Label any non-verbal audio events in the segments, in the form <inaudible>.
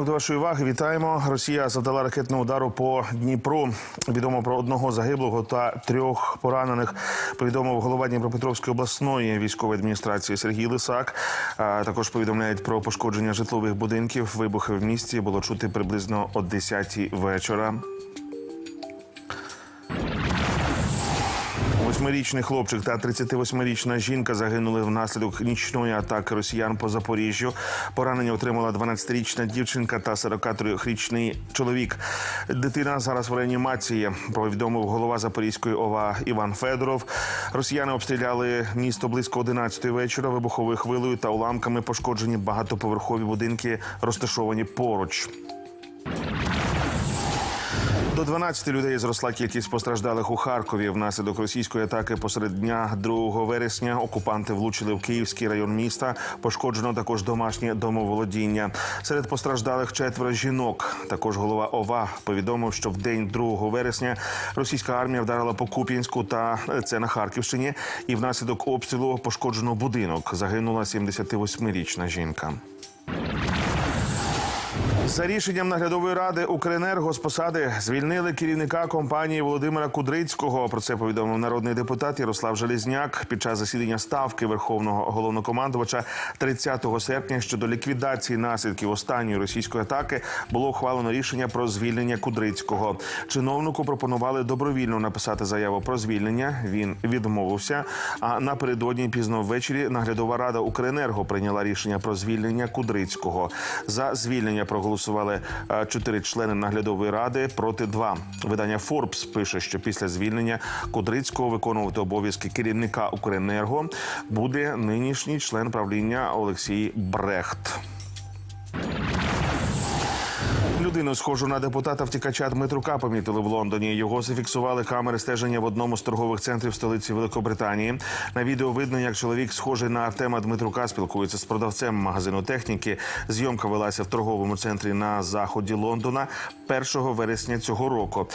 ранок до вашої уваги. Вітаємо. Росія завдала ракетного удару по Дніпру. Відомо про одного загиблого та трьох поранених. Повідомив голова Дніпропетровської обласної військової адміністрації Сергій Лисак. А також повідомляють про пошкодження житлових будинків. Вибухи в місті було чути приблизно о 10 вечора. Восьмирічний хлопчик та 38-річна жінка загинули внаслідок нічної атаки росіян по Запоріжжю. Поранення отримала 12-річна дівчинка та 43-річний чоловік. Дитина зараз в реанімації. Повідомив голова Запорізької ОВА Іван Федоров. Росіяни обстріляли місто близько 11 вечора. Вибуховою хвилею та уламками пошкоджені багатоповерхові будинки, розташовані поруч. До 12 людей зросла кількість постраждалих у Харкові. Внаслідок російської атаки посеред дня 2 вересня окупанти влучили в Київський район міста. Пошкоджено також домашнє домоволодіння. Серед постраждалих четверо жінок. Також голова ОВА повідомив, що в день 2 вересня російська армія вдарила по Куп'янську та е, це на Харківщині. І внаслідок обстрілу пошкоджено будинок. Загинула 78-річна жінка. За рішенням наглядової ради Укренерго з посади звільнили керівника компанії Володимира Кудрицького. Про це повідомив народний депутат Ярослав Железняк під час засідання ставки верховного головнокомандувача 30 серпня щодо ліквідації наслідків останньої російської атаки було ухвалено рішення про звільнення Кудрицького. Чиновнику пропонували добровільно написати заяву про звільнення. Він відмовився. А напередодні пізно ввечері наглядова рада Укренерго прийняла рішення про звільнення Кудрицького. За звільнення проголосували е, чотири члени наглядової ради проти два. Видання Форбс пише, що після звільнення Кудрицького виконувати обов'язки керівника Укренерго буде нинішній член правління Олексій Брехт. Людину, схожу на депутата втікача Дмитрука, помітили в Лондоні. Його зафіксували камери стеження в одному з торгових центрів столиці Великобританії. На відео видно, як чоловік, схожий на Артема Дмитрука, спілкується з продавцем магазину техніки. Зйомка велася в торговому центрі на заході Лондона 1 вересня цього року.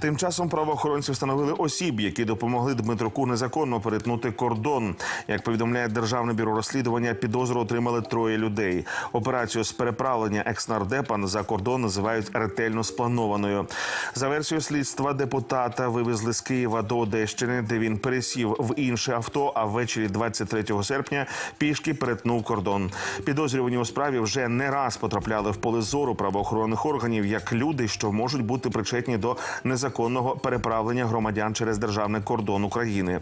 Тим часом правоохоронці встановили осіб, які допомогли Дмитруку незаконно перетнути кордон. Як повідомляє державне бюро розслідування, підозру отримали троє людей. Операцію з переправлення екснардепа за кордон називають ретельно спланованою. За версією слідства депутата вивезли з Києва до Одещини, де він пересів в інше авто. А ввечері 23 серпня пішки перетнув кордон. Підозрювані у справі вже не раз потрапляли в поле зору правоохоронних органів як люди, що можуть бути причетні до незаконного переправлення громадян через державний кордон України.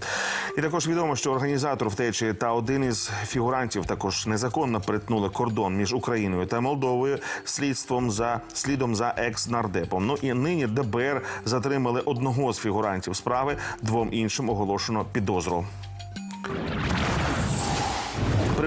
І також відомо, що організатор втечі та один із фігурантів також незаконно перетнули кордон між Україною та Молдовою слідством за слідом за екс-нардепом. Ну і нині ДБР затримали одного з фігурантів справи. Двом іншим оголошено підозру.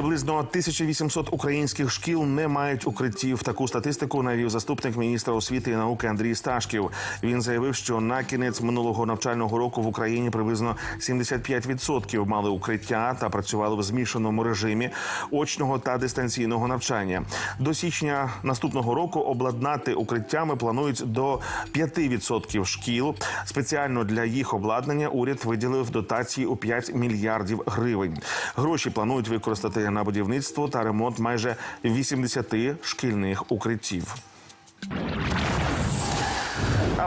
Приблизно 1800 українських шкіл не мають укриттів. Таку статистику навів заступник міністра освіти і науки Андрій Сташків. Він заявив, що на кінець минулого навчального року в Україні приблизно 75% мали укриття та працювали в змішаному режимі очного та дистанційного навчання. До січня наступного року обладнати укриттями планують до 5% шкіл. Спеціально для їх обладнання уряд виділив дотації у 5 мільярдів гривень. Гроші планують використати на будівництво та ремонт майже 80 шкільних укриттів.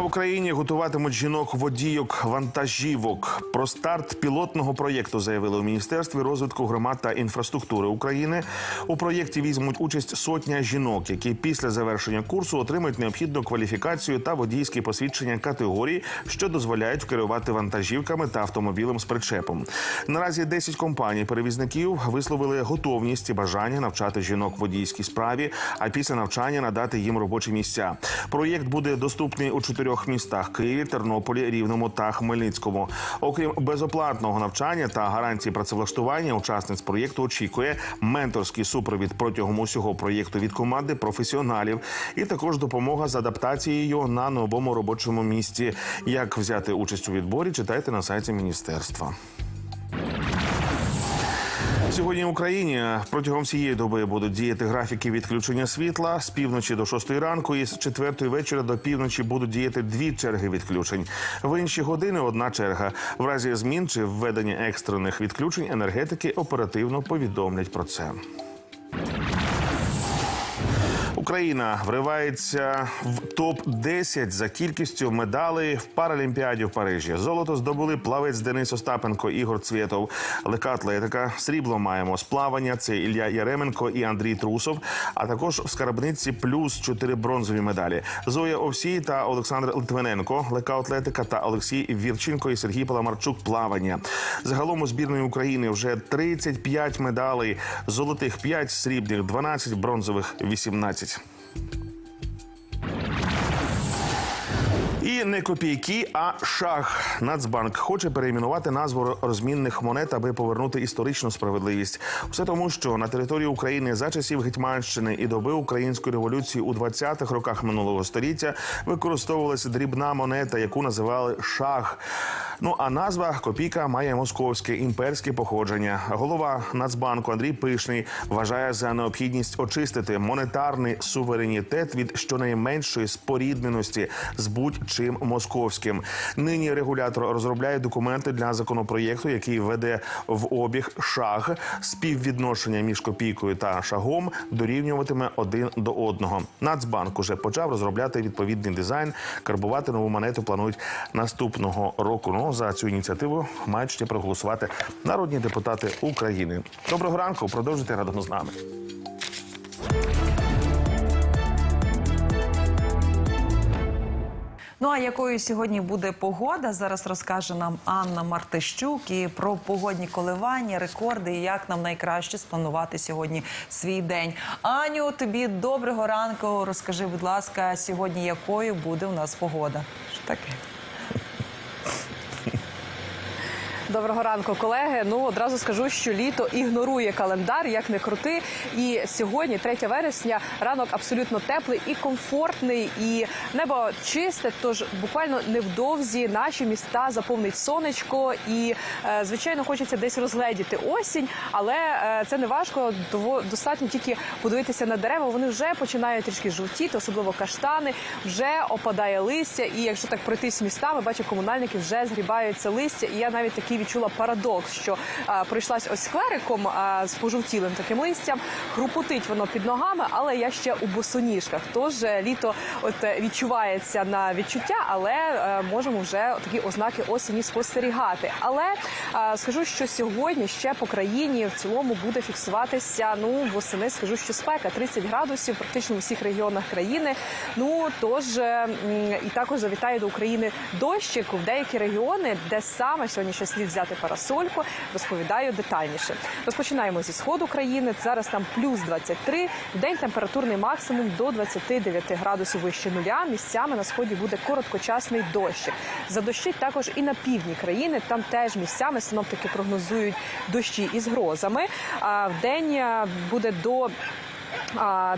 В Україні готуватимуть жінок водійок вантажівок. Про старт пілотного проєкту заявили у міністерстві розвитку громад та інфраструктури України. У проєкті візьмуть участь сотня жінок, які після завершення курсу отримають необхідну кваліфікацію та водійські посвідчення категорії, що дозволяють керувати вантажівками та автомобілем з причепом. Наразі 10 компаній перевізників висловили готовність і бажання навчати жінок водійській справі, а після навчання надати їм робочі місця. Проєкт буде доступний у чотирьох містах: Києві, Тернополі, Рівному та Хмельницькому. Окрім безоплатного навчання та гарантії працевлаштування, учасниць проєкту очікує менторський супровід протягом усього проєкту від команди професіоналів, і також допомога з адаптацією на новому робочому місці. Як взяти участь у відборі, читайте на сайті міністерства. Сьогодні в Україні протягом всієї доби будуть діяти графіки відключення світла з півночі до 6 ранку, і з 4 вечора до півночі будуть діяти дві черги відключень. В інші години одна черга. В разі змін чи введення екстрених відключень енергетики оперативно повідомлять про це. Україна вривається в топ 10 за кількістю медалей в Паралімпіаді в Парижі. Золото здобули плавець Денис Остапенко, Ігор Цвєтов, легка атлетика. Срібло маємо з плавання. Це Ілля Яременко і Андрій Трусов. А також в скарбниці плюс чотири бронзові медалі. Зоя Овсій та Олександр Литвиненко, легка атлетика та Олексій Вірченко і Сергій Паламарчук. Плавання. Загалом у збірної України вже 35 медалей, золотих 5, срібних 12, бронзових 18. І не копійки, а шах. Нацбанк хоче перейменувати назву розмінних монет, аби повернути історичну справедливість. Все тому, що на території України за часів Гетьманщини і доби української революції у 20-х роках минулого століття використовувалася дрібна монета, яку називали шах. Ну а назва копійка має московське імперське походження. Голова Нацбанку Андрій Пишний вважає за необхідність очистити монетарний суверенітет від щонайменшої спорідненості з будь-чим московським. Нині регулятор розробляє документи для законопроєкту, який веде в обіг шаг. Співвідношення між копійкою та шагом дорівнюватиме один до одного. Нацбанк уже почав розробляти відповідний дизайн. Карбувати нову монету планують наступного року. За цю ініціативу мають ще проголосувати народні депутати України. Доброго ранку. Продовжуйте разом з нами. Ну а якою сьогодні буде погода? Зараз розкаже нам Анна Мартищук і про погодні коливання, рекорди і як нам найкраще спланувати сьогодні свій день. Аню, тобі доброго ранку. Розкажи, будь ласка, сьогодні якою буде у нас погода? Таке? Доброго ранку, колеги. Ну одразу скажу, що літо ігнорує календар, як не крути. І сьогодні, 3 вересня, ранок абсолютно теплий і комфортний, і небо чисте. Тож буквально невдовзі наші міста заповнить сонечко, і е, звичайно хочеться десь розгледіти осінь, але е, це не важко. Достатньо тільки подивитися на дерева. Вони вже починають трішки жовтіти, особливо каштани. Вже опадає листя. І якщо так пройтись містами, бачу, комунальники вже згрібаються листя. І я навіть відчула парадокс, що а, пройшлась ось сквериком а, з пожовтілим таким листям. Хрупотить воно під ногами, але я ще у босоніжках. Тож е, літо от е, відчувається на відчуття, але е, можемо вже такі ознаки осені спостерігати. Але е, скажу, що сьогодні ще по країні в цілому буде фіксуватися. Ну восени скажу, що спека 30 градусів, практично у всіх регіонах країни. Ну тож і також завітає до України дощик в деякі регіони, де саме сьогодні ще слід взяти парасольку. Розповідаю детальніше. Розпочинаємо зі сходу країни. Зараз там плюс 23, в день температурний максимум до 29 градусів вище нуля. Місцями на сході буде короткочасний дощик. Задощить також і на півдні країни. Там теж місцями синоптики прогнозують дощі із грозами. А в день е, буде до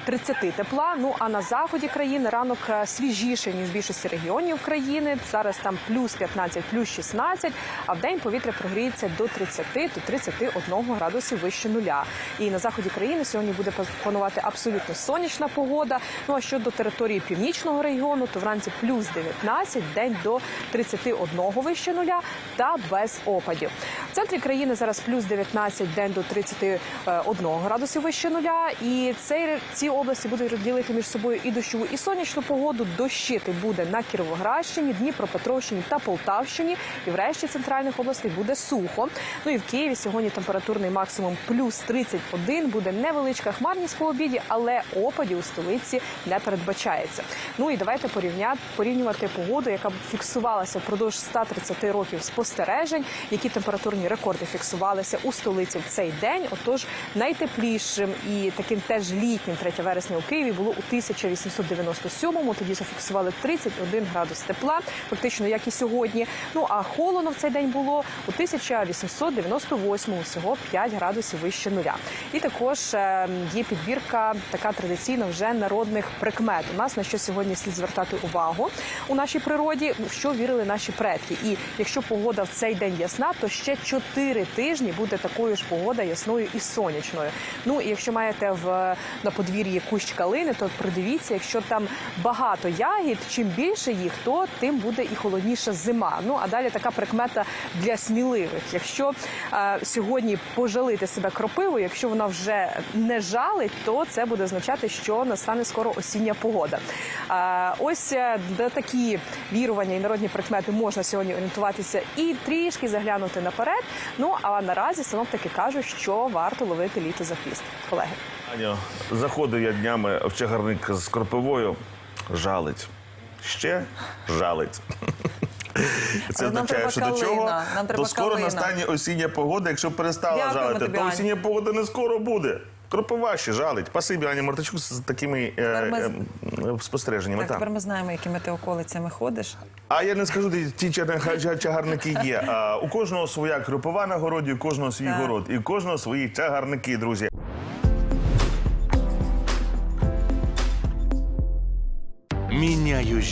30 тепла. Ну а на заході країни ранок е, свіжіший ніж в більшості регіонів країни. Зараз там плюс 15, плюс 16, А в день повітря прогріється до 30 до 31 градусів вище нуля. І на заході країни сьогодні буде панувати абсолютно сонячна погода. Ну а щодо території північного регіону, то вранці плюс 19, день до 31 вище нуля та без опадів. В центрі країни зараз плюс 19, день до 31 градусів вище нуля. І цей, ці області будуть розділити між собою і дощову, і сонячну погоду. Дощити буде на Кіровоградщині, Дніпропетровщині та Полтавщині. І врешті центральних областей буде сухо. Ну і в Києві сьогодні температурний максимум плюс 31. Буде невеличка хмарність по обіді, але опадів у столиці не передбачається. Ну і давайте порівняти порівнювати погоду, яка фіксувалася впродовж 130 років спостережень, які температурні рекорди фіксувалися у столиці в цей день. Отож, найтеплішим і таким теж літнім 3 вересня у Києві було у 1897-му. Тоді зафіксували 31 градус тепла, фактично як і сьогодні. Ну а холодно в цей день було у 1898-му, всього 5 градусів вище нуля. І також е, є підбірка така традиційна вже народних прикмет. У нас на що сьогодні слід звертати увагу у нашій природі, що вірили наші предки. І якщо погода в цей день ясна, то ще 4 тижні буде такою ж погода ясною і сонячною. Ну і якщо маєте в на подвір'ї кущ калини, то придивіться, якщо там багато ягід, чим більше їх, то тим буде і холодніша зима. Ну а далі така прикмета для сміливих. Якщо е, сьогодні пожалити себе кропивою, якщо вона вже не жалить, то це буде означати, що настане скоро осіння погода. Е, ось е, де такі вірування і народні прикмети можна сьогодні орієнтуватися і трішки заглянути наперед. Ну а наразі синоптики кажуть, що варто ловити літо за хвіст. Колеги. Аню, заходив я днями в чагарник з кропивою. Жалить. Ще жалить. <laughs> Це Але означає, що до чого нам то скоро калина. настане осіння погода. Якщо перестала Дякуємо жалити, тобі, то Ань. осіння погода не скоро буде. Кропива ще жалить. Спасибі, Ані Мартичук, з такими е, е, е, спостереженнями. Так, тепер ми знаємо, якими ти околицями ходиш. А я не скажу, де ті чага- чагарники є. А, у кожного своя кропива на городі, у кожного свій Так. город, і у кожного свої чагарники, друзі.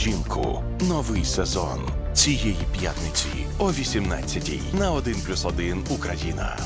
Жінку. Новий сезон цієї п'ятниці о 18-й на 1+,1 Україна.